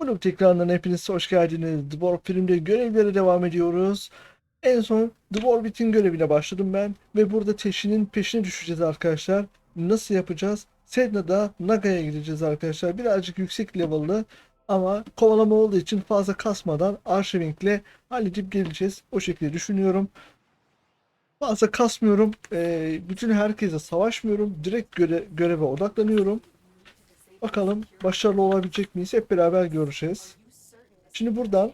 Blue ekranından hepiniz hoş geldiniz. Dwarf filmde görevlere devam ediyoruz. En son Dwarfit'in görevine başladım ben. Ve burada Teşi'nin peşine düşeceğiz arkadaşlar. Nasıl yapacağız? Sedna'da Naga'ya gideceğiz arkadaşlar. Birazcık yüksek level'lı ama kovalama olduğu için fazla kasmadan Archiving'le halledip geleceğiz. O şekilde düşünüyorum. Fazla kasmıyorum. Ee, bütün herkese savaşmıyorum. Direkt göre göreve odaklanıyorum. Bakalım başarılı olabilecek miyiz? Hep beraber göreceğiz. Şimdi buradan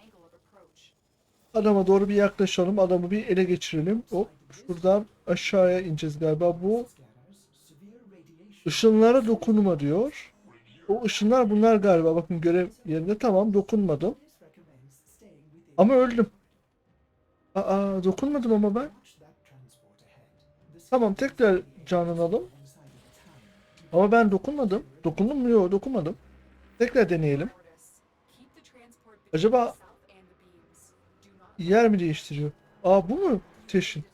adama doğru bir yaklaşalım. Adamı bir ele geçirelim. Hop şuradan aşağıya ineceğiz galiba. Bu ışınlara dokunma diyor. O ışınlar bunlar galiba. Bakın görev yerinde tamam dokunmadım. Ama öldüm. Aa dokunmadım ama ben. Tamam tekrar canlanalım. Ama ben dokunmadım. Dokundum mu? Yok dokunmadım. Tekrar deneyelim. Acaba yer mi değiştiriyor? Aa bu mu Teşin?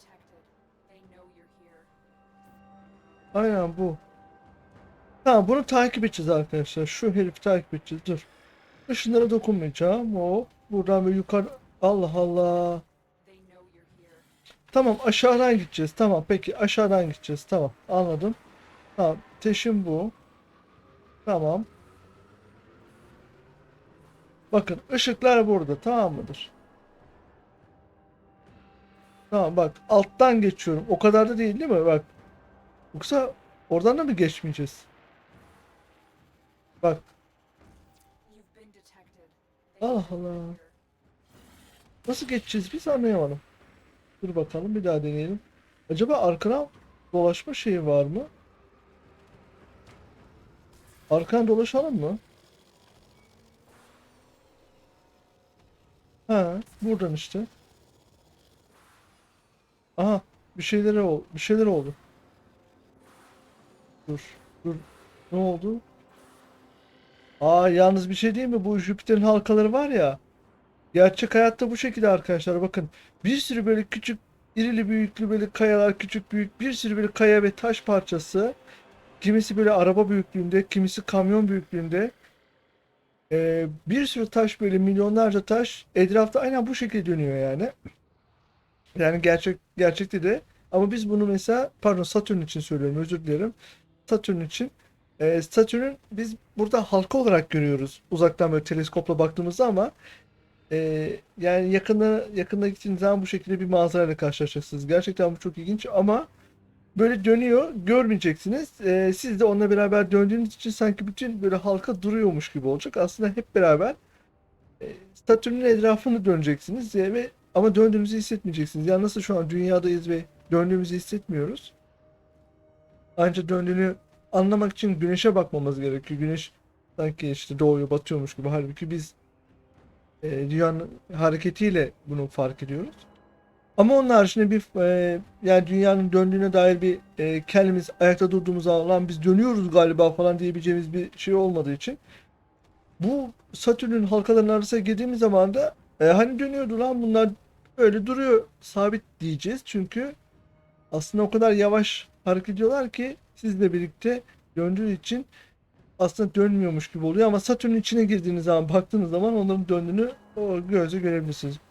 Aynen bu. Tamam bunu takip edeceğiz arkadaşlar. Şu herifi takip edeceğiz. Dur. Işınlara dokunmayacağım. Hop. Buradan bir yukarı. Allah Allah. Tamam aşağıdan gideceğiz. Tamam peki aşağıdan gideceğiz. Tamam anladım. Tamam teşim bu. Tamam. Bakın ışıklar burada tamam mıdır? Tamam bak alttan geçiyorum. O kadar da değil değil mi? Bak. Yoksa oradan da mı geçmeyeceğiz? Bak. Allah Allah. Nasıl geçeceğiz biz anlayamadım. Dur bakalım bir daha deneyelim. Acaba arkana dolaşma şeyi var mı? Arkadan dolaşalım mı? Ha, buradan işte. Aha, bir şeyler oldu. Bir şeyler oldu. Dur, dur. Ne oldu? Aa, yalnız bir şey değil mi? Bu Jüpiter'in halkaları var ya. Gerçek hayatta bu şekilde arkadaşlar. Bakın, bir sürü böyle küçük, irili büyüklü böyle kayalar, küçük büyük, bir sürü böyle kaya ve taş parçası. Kimisi böyle araba büyüklüğünde, kimisi kamyon büyüklüğünde. Ee, bir sürü taş böyle milyonlarca taş etrafta aynen bu şekilde dönüyor yani. Yani gerçek gerçekte de ama biz bunu mesela pardon Satürn için söylüyorum özür dilerim. Satürn için e, Satürn'ün biz burada halka olarak görüyoruz uzaktan böyle teleskopla baktığımızda ama e, yani yakında yakında gittiğiniz zaman bu şekilde bir manzarayla karşılaşacaksınız. Gerçekten bu çok ilginç ama böyle dönüyor görmeyeceksiniz. Ee, siz de onunla beraber döndüğünüz için sanki bütün böyle halka duruyormuş gibi olacak. Aslında hep beraber e, Satürn'ün etrafını döneceksiniz e, ve ama döndüğünüzü hissetmeyeceksiniz. Yani nasıl şu an dünyadayız ve döndüğümüzü hissetmiyoruz. Ancak döndüğünü anlamak için güneşe bakmamız gerekiyor. Güneş sanki işte doğuyor batıyormuş gibi. Halbuki biz e, dünyanın hareketiyle bunu fark ediyoruz. Ama onun haricinde bir e, yani dünyanın döndüğüne dair bir e, kendimiz ayakta durduğumuz zaman biz dönüyoruz galiba falan diyebileceğimiz bir şey olmadığı için. Bu Satürn'ün halkalarının arasına girdiğimiz zaman da e, hani dönüyordu lan bunlar öyle duruyor sabit diyeceğiz. Çünkü aslında o kadar yavaş hareket ediyorlar ki sizle birlikte döndüğü için aslında dönmüyormuş gibi oluyor. Ama Satürn'ün içine girdiğiniz zaman baktığınız zaman onların döndüğünü o gözle görebilirsiniz.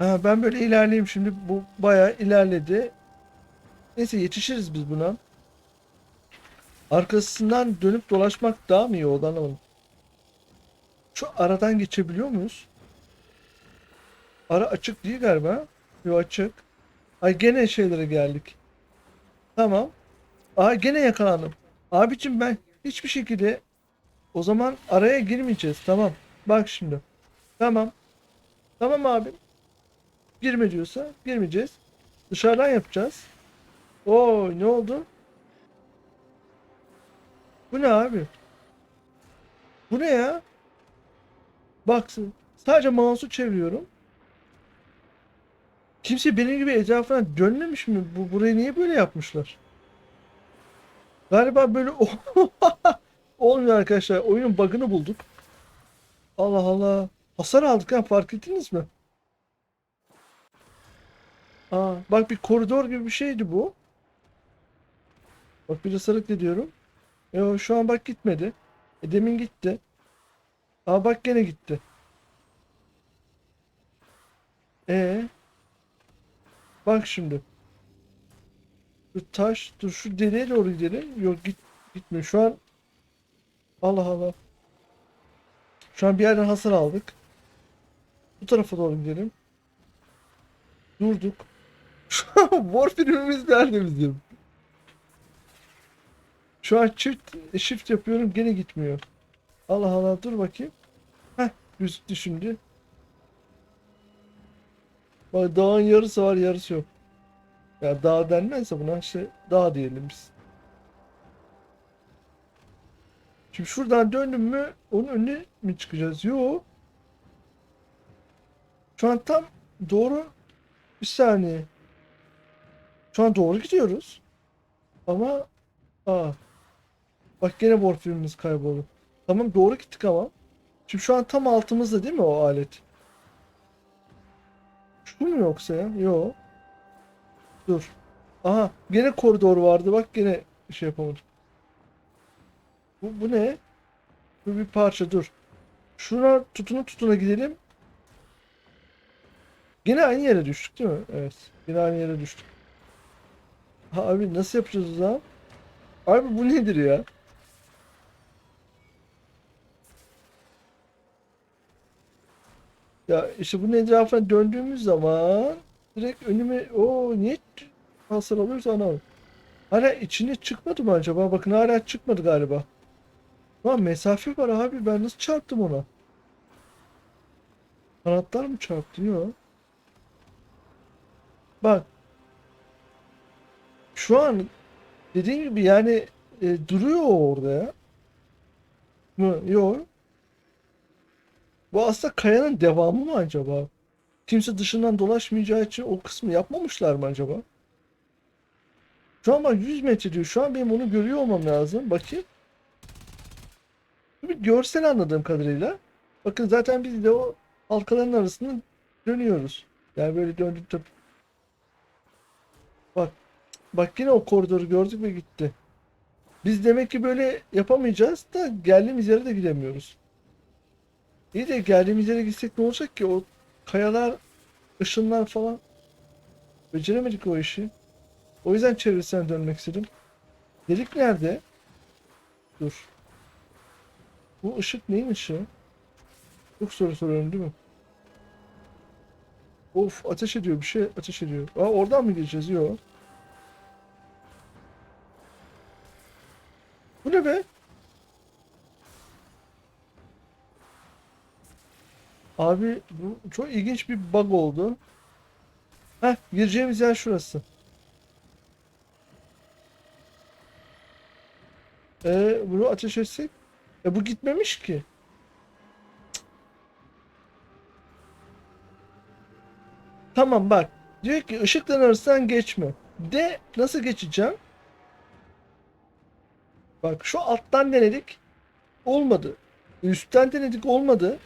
Ha, ben böyle ilerleyeyim şimdi. Bu bayağı ilerledi. Neyse yetişiriz biz buna. Arkasından dönüp dolaşmak daha mı iyi oldu anlamadım. Şu aradan geçebiliyor muyuz? Ara açık değil galiba. Yok açık. Ay gene şeylere geldik. Tamam. Aa gene yakalandım. Abicim ben hiçbir şekilde o zaman araya girmeyeceğiz. Tamam. Bak şimdi. Tamam. Tamam abim. Girme diyorsa girmeyeceğiz. Dışarıdan yapacağız. Oo ne oldu? Bu ne abi? Bu ne ya? Baksın. Sadece mouse'u çeviriyorum. Kimse benim gibi etrafına dönmemiş mi? Bu burayı niye böyle yapmışlar? Galiba böyle olmuyor arkadaşlar. Oyunun bug'ını bulduk. Allah Allah. Hasar aldık ha fark ettiniz mi? Aa, bak bir koridor gibi bir şeydi bu. Bak bir ısırık diyorum. Yo, şu an bak gitmedi. E, demin gitti. Aa bak gene gitti. E Bak şimdi. Şu taş, dur şu deliğe doğru gidelim. Yok git gitmiyor. Şu an Allah Allah. Şu an bir yerden hasar aldık. Bu tarafa doğru gidelim. Durduk. Warfare'imiz nerede bizim? Şu an çift shift yapıyorum gene gitmiyor. Allah Allah dur bakayım. Heh gözüktü şimdi. Bak dağın yarısı var yarısı yok. Ya dağ denmezse buna işte dağ diyelim biz. Şimdi şuradan döndüm mü onun önüne mi çıkacağız? Yok. Şu an tam doğru bir saniye. Şu an doğru gidiyoruz. Ama aa. Bak gene morfinimiz kayboldu. Tamam doğru gittik ama. Şimdi şu an tam altımızda değil mi o alet? Şu mu yoksa ya? Yok. Dur. Aha gene koridor vardı bak gene şey yapamadım. Bu, bu ne? Bu bir parça dur. Şuna tutuna tutuna gidelim. Yine aynı yere düştük değil mi? Evet. Yine aynı yere düştük. Ha, abi nasıl yapacağız zaman? Abi bu nedir ya? Ya işte bunun etrafına döndüğümüz zaman direkt önüme o niye hasar alıyoruz anlamadım. Hala içine çıkmadı mı acaba? Bakın hala çıkmadı galiba. Lan mesafe var abi ben nasıl çarptım ona? Kanatlar mı çarptı? Yok. Bak. Şu an dediğim gibi yani e, duruyor orada ya. Mı? Yok. Bu aslında kayanın devamı mı acaba? Kimse dışından dolaşmayacağı için o kısmı yapmamışlar mı acaba? Şu an bak 100 metre diyor. Şu an benim onu görüyor olmam lazım. Bakayım. Bir görsel anladığım kadarıyla. Bakın zaten biz de o halkaların arasında dönüyoruz. Yani böyle döndük. Bak yine o koridoru gördük ve gitti. Biz demek ki böyle yapamayacağız da geldiğimiz yere de gidemiyoruz. İyi de geldiğimiz yere gitsek ne olacak ki? O kayalar, ışınlar falan. Beceremedik o işi. O yüzden çevresine dönmek istedim. Delik nerede? Dur. Bu ışık neyin ışığı? Çok soru soruyorum değil mi? Of ateş ediyor bir şey ateş ediyor. Aa oradan mı gireceğiz? Yok. Ne be? Abi bu çok ilginç bir bug oldu. Heh gireceğimiz yer şurası. Ee, bunu ateş etsek? E bu gitmemiş ki. Tamam bak. Diyor ki ışıkların arasından geçme. De nasıl geçeceğim? Bak şu alttan denedik. Olmadı. Üstten denedik olmadı.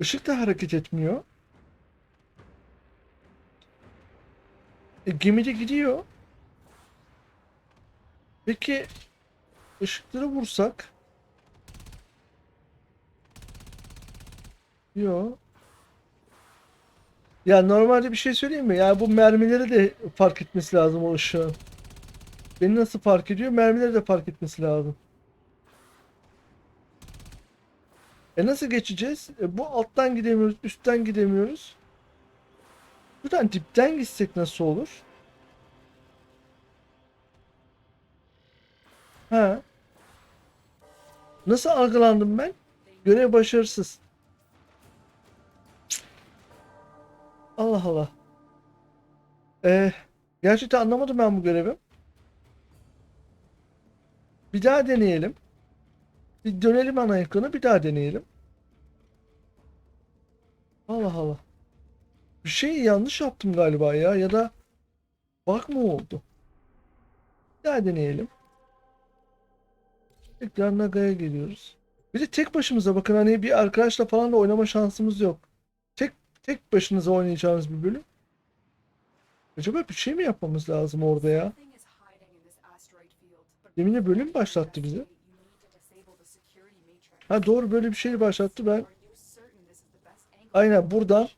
Işık da hareket etmiyor. E, gemi de gidiyor. Peki ışıkları vursak? Yok. Ya normalde bir şey söyleyeyim mi? Yani bu mermileri de fark etmesi lazım o ışığın. Beni nasıl fark ediyor? Mermileri de fark etmesi lazım. E nasıl geçeceğiz? E bu alttan gidemiyoruz, üstten gidemiyoruz. Buradan dipten gitsek nasıl olur? Ha. Nasıl algılandım ben? Görev başarısız. Allah Allah. Ee, gerçekten anlamadım ben bu görevi. Bir daha deneyelim. Bir dönelim ana ekrana bir daha deneyelim. Allah Allah. Bir şey yanlış yaptım galiba ya ya da bak mı oldu? Bir daha deneyelim. Tekrar Naga'ya geliyoruz. Bir de tek başımıza bakın hani bir arkadaşla falan da oynama şansımız yok. Tek tek başınıza oynayacağınız bir bölüm. Acaba bir şey mi yapmamız lazım orada ya? Yeminle bölüm başlattı bize. Ha doğru böyle bir şey başlattı ben. Aynen buradan.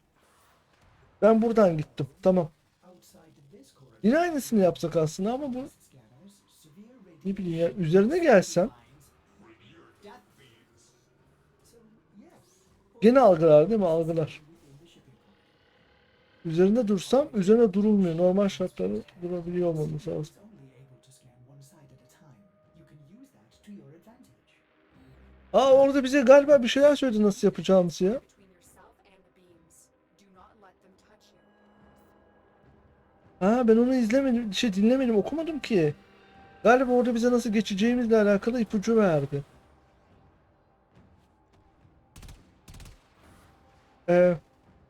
Ben buradan gittim. Tamam. Yine aynısını yapsak aslında ama bu ne bileyim ya üzerine gelsem gene algılar değil mi? Algılar. Üzerinde dursam üzerine durulmuyor. Normal şartlarda durabiliyor olmamız lazım. Aa orada bize galiba bir şeyler söyledi nasıl yapacağımızı ya. Ha ben onu izlemedim, şey dinlemedim, okumadım ki. Galiba orada bize nasıl geçeceğimizle alakalı ipucu verdi. Ee,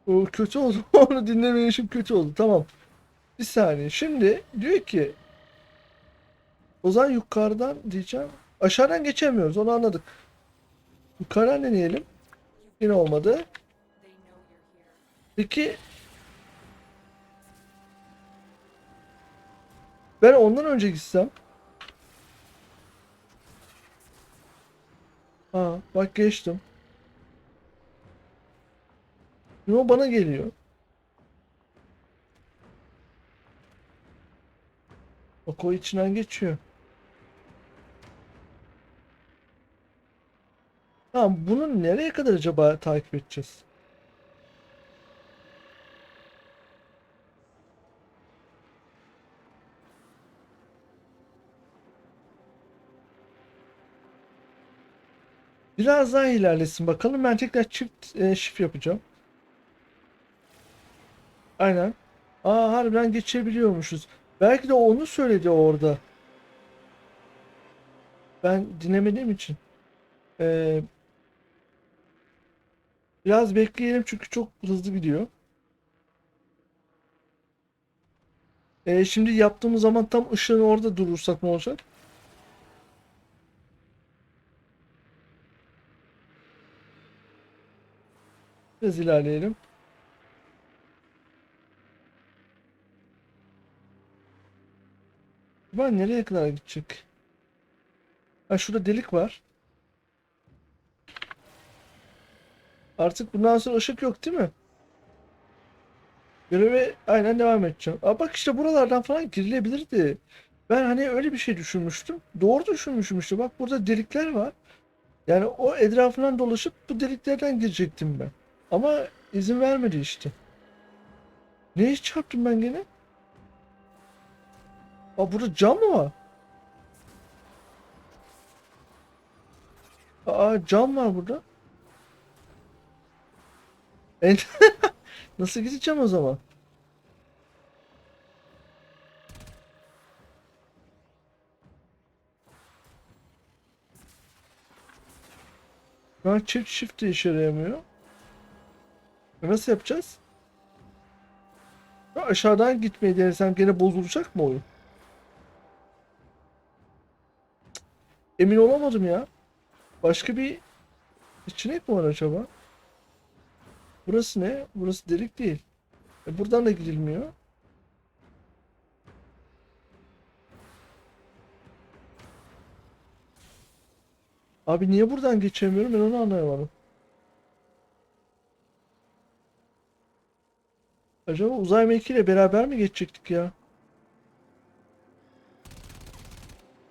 o kötü oldu. Onu dinlemeyişim kötü oldu. Tamam. Bir saniye. Şimdi diyor ki o zaman yukarıdan diyeceğim. Aşağıdan geçemiyoruz. Onu anladık. Yukarıdan deneyelim. Yine olmadı. Peki ben ondan önce gitsem Ha bak geçtim. Şimdi o bana geliyor. Bak o içinden geçiyor. Tamam bunu nereye kadar acaba takip edeceğiz? Biraz daha ilerlesin bakalım. Ben tekrar çift e, shift yapacağım. Aynen. Aa harbiden geçebiliyormuşuz. Belki de onu söyledi orada. Ben dinlemediğim için. Ee, biraz bekleyelim çünkü çok hızlı gidiyor. Ee, şimdi yaptığımız zaman tam ışığın orada durursak ne olacak? Biraz ilerleyelim. Ben nereye kadar gidecek? Ha şurada delik var. Artık bundan sonra ışık yok değil mi? Göreve aynen devam edeceğim. Aa bak işte buralardan falan girilebilirdi. Ben hani öyle bir şey düşünmüştüm. Doğru düşünmüşüm işte. Bak burada delikler var. Yani o etrafından dolaşıp bu deliklerden girecektim ben. Ama izin vermedi işte. Ne iş çarptım ben gene? Aa burada cam mı var? Aa cam var burada. Nasıl gideceğim o zaman? An çift shift de işe yaramıyor. Nasıl yapacağız? Ya aşağıdan gitmeyi denesem gene bozulacak mı oyun? Emin olamadım ya. Başka bir seçenek mi var acaba? Burası ne? Burası delik değil. E buradan da gidilmiyor. Abi niye buradan geçemiyorum ben onu anlayamadım. Acaba uzay mekiğiyle beraber mi geçecektik ya?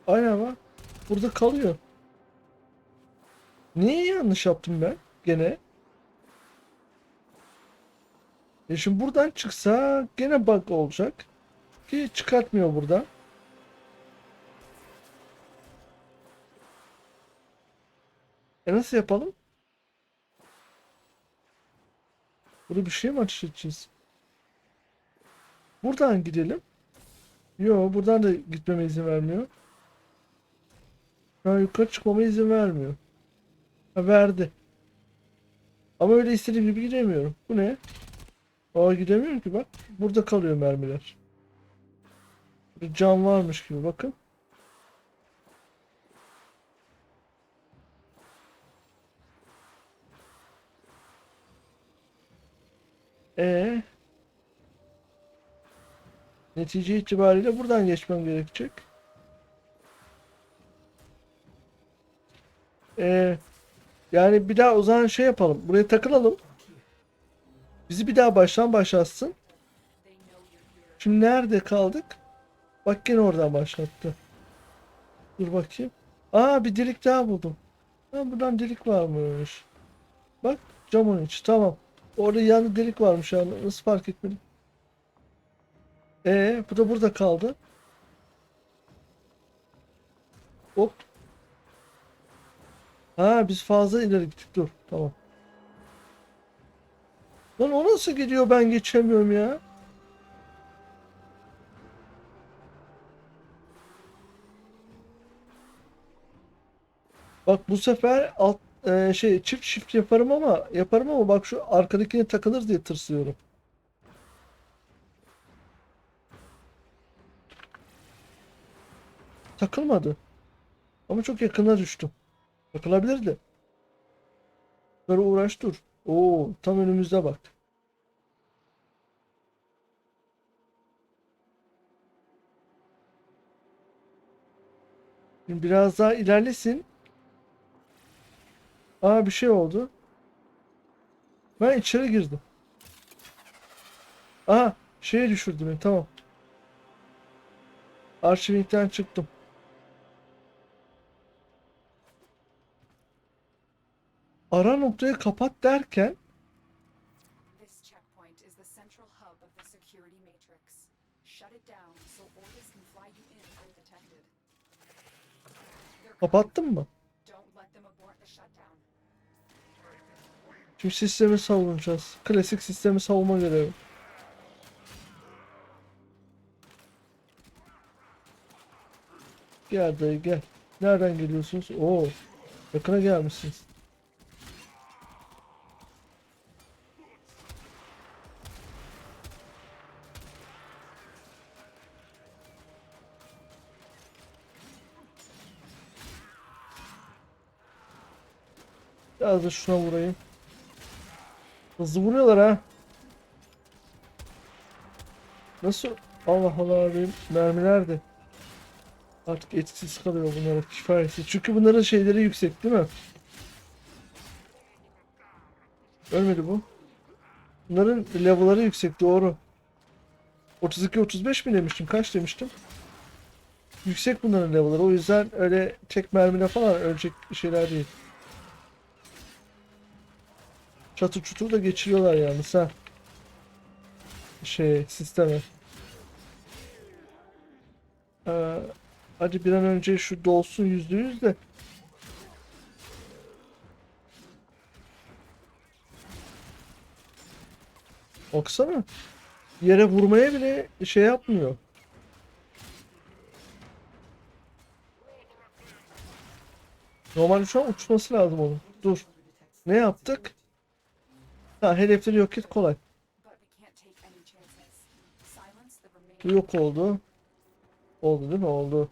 Aynen bak. Burada kalıyor. Niye yanlış yaptım ben? Gene. E şimdi buradan çıksa gene bug olacak. Ki çıkartmıyor buradan. E nasıl yapalım? Burada bir şey mi edeceğiz? Buradan gidelim. Yo buradan da gitmeme izin vermiyor. Ha, yukarı çıkmama izin vermiyor. Ha, verdi. Ama öyle istediğim gibi gidemiyorum. Bu ne? Aa gidemiyorum ki bak. Burada kalıyor mermiler. Bir cam varmış gibi bakın. E Netice itibariyle buradan geçmem gerekecek. E Yani bir daha o zaman şey yapalım. Buraya takılalım. Bizi bir daha baştan başlatsın. Şimdi nerede kaldık? Bak gene oradan başlattı. Dur bakayım. Aa bir delik daha buldum. Ha buradan delik varmış. Bak camın içi tamam. Orada yanında delik varmış yani nasıl fark etmedim. Ee bu da burada kaldı. Hop. Ha biz fazla ileri gittik dur tamam. Lan o nasıl gidiyor ben geçemiyorum ya. Bak bu sefer alt e, şey çift shift yaparım ama yaparım ama bak şu arkadakine takılır diye tırsıyorum. Takılmadı. Ama çok yakına düştüm. Takılabilirdi. Böyle uğraş dur. Oo, tam önümüzde bak. Şimdi biraz daha ilerlesin. Aa bir şey oldu. Ben içeri girdim. Aha şeye düşürdü beni tamam. Arşivingden çıktım. You in undetected. They're kapattın mı? Şimdi sistemi savunacağız. Klasik sistemi savunma görevi. Gel dayı gel. Nereden geliyorsunuz? Oo. Yakına gelmişsiniz. Biraz da şuna vurayım. Hızlı vuruyorlar ha. Nasıl? Allah Allah abi mermiler de. Artık etkisiz kalıyor bunlara kifayetsiz. Çünkü bunların şeyleri yüksek değil mi? Ölmedi bu. Bunların level'ları yüksek doğru. 32-35 mi demiştim? Kaç demiştim? Yüksek bunların level'ları. O yüzden öyle tek mermine falan ölecek şeyler değil. Çatı çutur da geçiriyorlar yalnız ha. Şey sisteme. Ee, hadi bir an önce şu dolsun yüzde yüz de. Baksana. Yere vurmaya bile şey yapmıyor. Normalde şu an uçması lazım onun. Dur. Ne yaptık? Ha hedefleri yok et kolay. Yok oldu. Oldu değil mi? Oldu.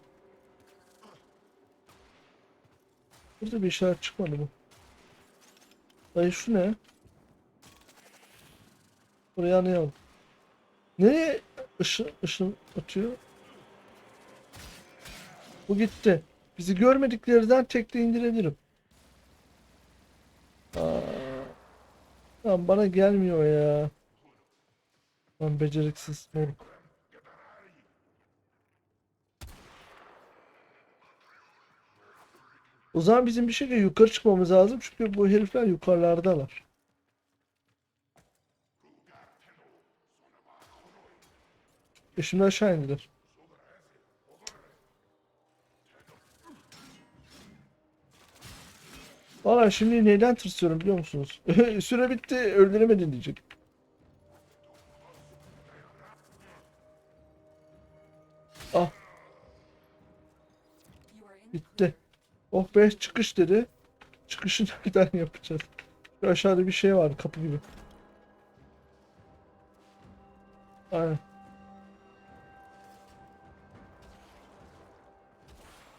Burada bir işaret çıkmadı mı? Dayı şu ne? Buraya anlayalım. Nereye ışın, ışın atıyor? Bu gitti. Bizi görmediklerden tekle indirebilirim. Aa, lan bana gelmiyor ya. Lan beceriksiz moruk. O zaman bizim bir şekilde yukarı çıkmamız lazım çünkü bu herifler yukarılardalar. E şimdi aşağı indiler. Valla şimdi neyden tırsıyorum biliyor musunuz? Süre bitti öldüremedin diyecek. Ah bitti. Oh be çıkış dedi. Çıkışı nereden yapacağız? Şu aşağıda bir şey var kapı gibi. Aynen.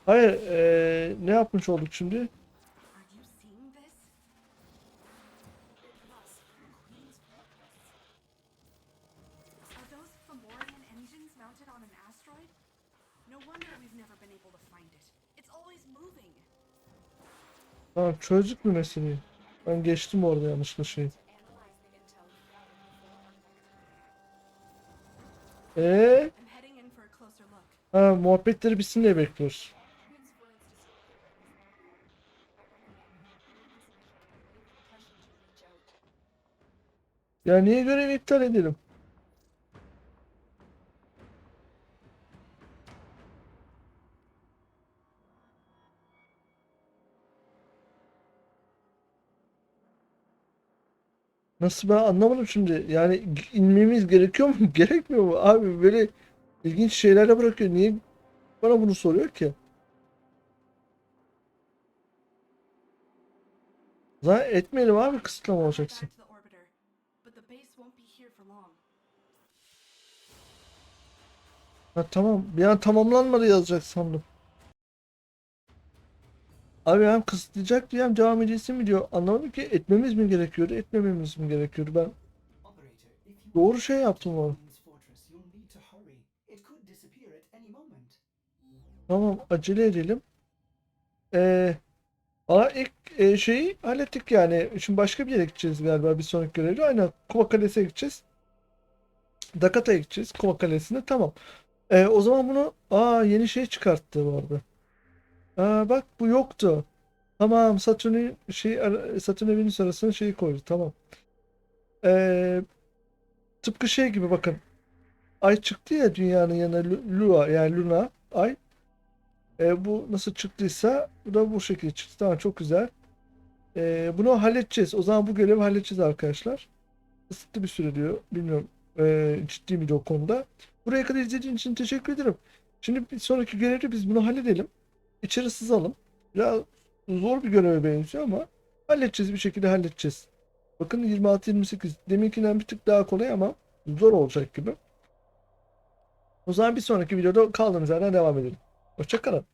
Hayır, eee, ne yapmış olduk şimdi? Tamam çözdük mü meseleyi? Ben geçtim orada yanlışlıkla şey. Ee, ha muhabbetleri bitsin diye bekliyoruz. Ya niye görevi iptal edelim? Nasıl ben anlamadım şimdi. Yani inmemiz gerekiyor mu? Gerekmiyor mu? Abi böyle ilginç şeylerle bırakıyor. Niye bana bunu soruyor ki? Zaten etmeyelim abi kısıtlama olacaksın. Ha tamam. Bir an tamamlanmadı yazacak sandım. Abi hem kısıtlayacak diyor hem devam edilsin mi diyor. Anlamadım ki etmemiz mi gerekiyordu, etmememiz mi gerekiyordu ben. Doğru şey yaptım moment. Tamam acele edelim. Ee, valla ilk e, şeyi hallettik yani. Şimdi başka bir yere gideceğiz galiba bir sonraki görevde. Aynen Kuma Kalesi'ne gideceğiz. Dakata'ya gideceğiz Kuma Kalesi'ne. Tamam. Ee, o zaman bunu aa yeni şey çıkarttı bu arada. Aa, bak bu yoktu. Tamam Satürn'ü şey Satürn ve Venüs arasına şeyi koydu. Tamam. Ee, tıpkı şey gibi bakın. Ay çıktı ya dünyanın yanına Lu- Lua yani Luna ay. E, bu nasıl çıktıysa bu da bu şekilde çıktı. Tamam çok güzel. E, bunu halledeceğiz. O zaman bu görevi halledeceğiz arkadaşlar. Kısıtlı bir süre diyor. Bilmiyorum e, ciddi miydi o konuda. Buraya kadar izlediğin için teşekkür ederim. Şimdi bir sonraki görevde biz bunu halledelim. İçeri sızalım. Biraz zor bir göreve benziyor ama halledeceğiz bir şekilde halledeceğiz. Bakın 26-28 deminkinden bir tık daha kolay ama zor olacak gibi. O zaman bir sonraki videoda kaldığımız yerden devam edelim. Hoşçakalın.